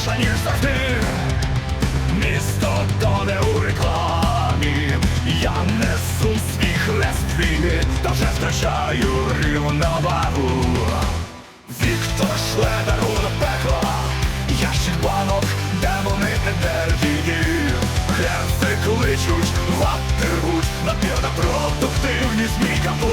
гірша, ніж завжди. Місто тоне у рекламі, я несу свій хрест війни, та вже втрачаю рівновагу. Віктор Шледер у пекло, ящик банок, демони енергії. Герци кличуть, лапти рвуть, напір на продуктивність мій капут.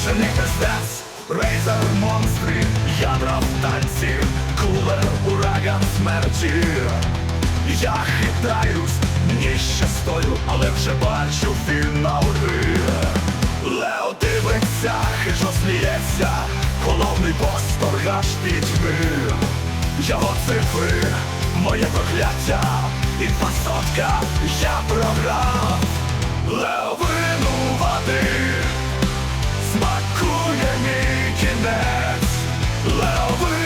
Засушений пиздець. Рейзер монстри, ядра в танці, кулер, ураган смерті. Я хитаюсь, ні ще стою, але вже бачу фінал гри. Лео дивиться, хижо сміється, головний бос торгаш пітьми. Його цифри, моє прокляття, інфасотка, я програв. Смакує мій кінець. Лео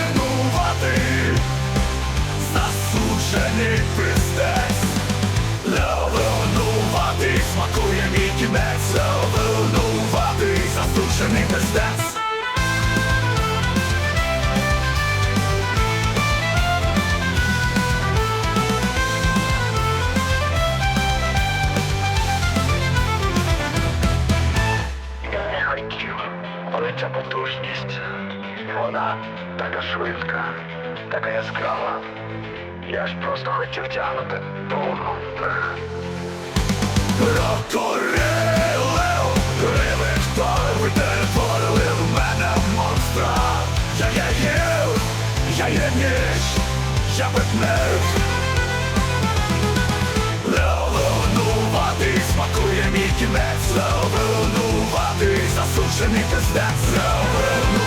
ця потужність, вона така швидка, така яскрава. Я ж просто хотів тягнути повну. Прокурили, Я є я є ніч, я пекнив кінець Левинуватий, засушений пиздець Левинуватий, смакує мій кінець